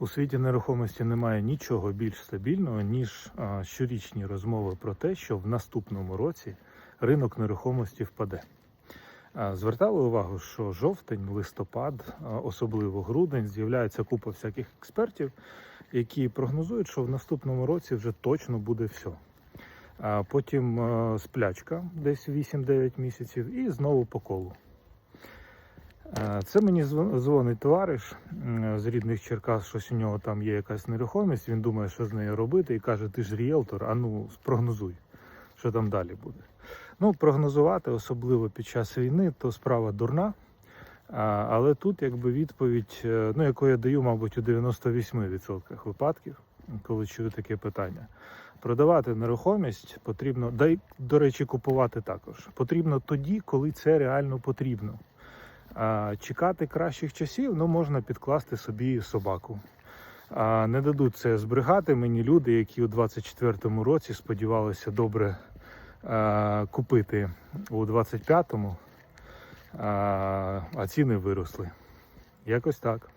У світі нерухомості немає нічого більш стабільного, ніж щорічні розмови про те, що в наступному році ринок нерухомості впаде. Звертали увагу, що жовтень, листопад, особливо грудень, з'являється купа всяких експертів, які прогнозують, що в наступному році вже точно буде все. Потім сплячка десь 8-9 місяців і знову по колу. Е, Це мені зв- дзвонить товариш з рідних Черкас, щось у нього там є якась нерухомість. Він думає, що з нею робити, і каже: Ти ж ріелтор, а ну спрогнозуй, що там далі буде. Ну, прогнозувати, особливо під час війни, то справа дурна. Але тут якби відповідь, е, ну, яку я даю, мабуть, у 98% випадків, коли чую таке питання. Продавати нерухомість потрібно, да й, до речі, купувати також. Потрібно тоді, коли це реально потрібно. Чекати кращих часів ну, можна підкласти собі собаку. А не дадуть це збригати мені люди, які у 24-му році сподівалися добре купити у 25-му, а, а ціни виросли. Якось так.